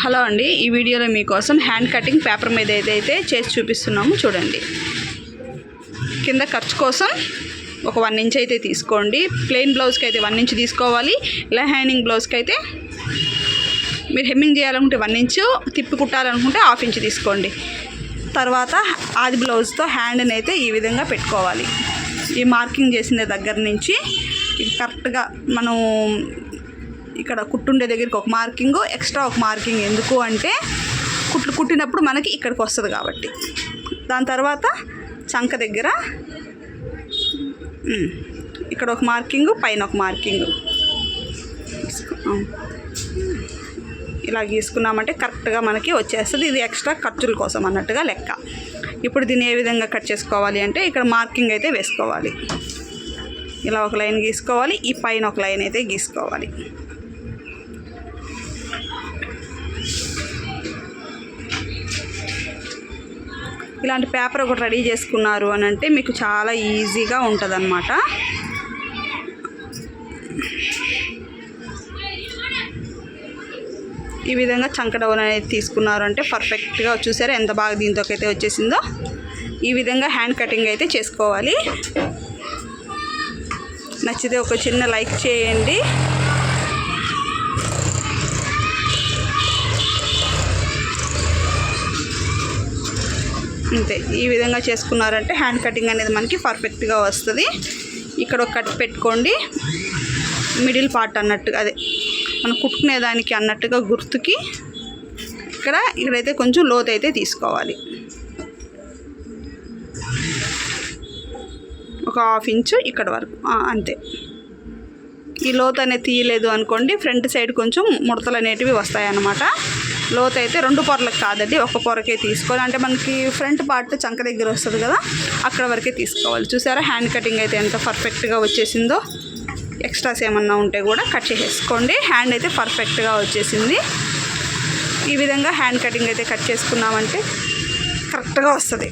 Hello అండి ఈ వీడియోలో మీకోసం హ్యాండ్ కటింగ్ పేపర్ మీద ఏదైతే చేసి చూపిస్తున్నామో చూడండి. కింద ఖర్చు కోసం ఒక వన్ ఇంచ్ అయితే తీసుకోండి. ప్లెయిన్ బ్లౌజ్కి అయితే వన్ ఇంచ్ తీసుకోవాలి. ఇలా హ్యాండింగ్ బ్లౌజ్కి అయితే మీరు హెమ్మింగ్ చేయాలనుకుంటే వన్ ఇంచు తిప్పి కుట్టాలనుకుంటే హాఫ్ ఇంచ్ తీసుకోండి. తర్వాత ఆది బ్లౌజ్తో హ్యాండ్ని అయితే ఈ విధంగా పెట్టుకోవాలి. ఈ మార్కింగ్ చేసిన దగ్గర నుంచి కరెక్ట్గా మనం ఇక్కడ కుట్టుండే దగ్గరికి ఒక మార్కింగ్ ఎక్స్ట్రా ఒక మార్కింగ్. ఎందుకు అంటే కుట్లు కుట్టినప్పుడు మనకి ఇక్కడికి వస్తుంది కాబట్టి. దాని తర్వాత చంక దగ్గర ఇక్కడ ఒక మార్కింగ్ పైన ఒక మార్కింగ్. ఇలా గీసుకున్నామంటే కరెక్ట్గా మనకి వచ్చేస్తుంది. ఇది ఎక్స్ట్రా ఖర్చుల కోసం అన్నట్టుగా లెక్క. ఇప్పుడు దీన్ని ఏ విధంగా కట్ చేసుకోవాలి అంటే ఇక్కడ మార్కింగ్ అయితే వేసుకోవాలి. ఇలా ఒక లైన్ గీసుకోవాలి. ఈ పైన ఒక లైన్ అయితే గీసుకోవాలి. ఇలాంటి పేపర్ ఒకటి రెడీ చేసుకున్నారు అని అంటే మీకు చాలా ఈజీగా ఉంటుంది ఈ విధంగా చంకడౌన్ అనేది తీసుకున్నారు అంటే పర్ఫెక్ట్గా చూసారా? ఎంత బాగా దీంతోకైతే వచ్చేసిందో? ఈ విధంగా హ్యాండ్ కటింగ్ అయితే చేసుకోవాలి. నచ్చితే ఒక చిన్న లైక్ చేయండి. అంతే. ఈ విధంగా చేసుకున్నారంటే హ్యాండ్ కటింగ్ అనేది మనకి పర్ఫెక్ట్గా వస్తుంది. ఇక్కడ ఒక కట్ పెట్టుకోండి. మిడిల్ పార్ట్ అన్నట్టు అదే మనం కుట్టుకునే దానికి అన్నట్టుగా గుర్తుకి ఇక్కడ ఇక్కడైతే కొంచెం లోతు అయితే తీసుకోవాలి. ఒక హాఫ్ ఇంచు ఇక్కడ వరకు అంతే. ఈ లోత్ అనేది తీయలేదు అనుకోండి ఫ్రంట్ సైడ్ కొంచెం ముడతలు అనేటివి వస్తాయన్నమాట. లోతు అయితే రెండు పొరలకు కాదండి ఒక పొరకే తీసుకోవాలి. అంటే మనకి ఫ్రంట్ పార్ట్ చంక దగ్గర వస్తుంది కదా అక్కడ వరకే తీసుకోవాలి. చూసారా హ్యాండ్ కటింగ్ అయితే ఎంత పర్ఫెక్ట్గా వచ్చేసిందో? ఎక్స్ట్రాస్ ఏమన్నా ఉంటే కూడా కట్ చేసేసుకోండి. హ్యాండ్ అయితే పర్ఫెక్ట్గా వచ్చేసింది. ఈ విధంగా హ్యాండ్ కటింగ్ అయితే కట్ చేసుకున్నామంటే కరెక్ట్గా వస్తుంది.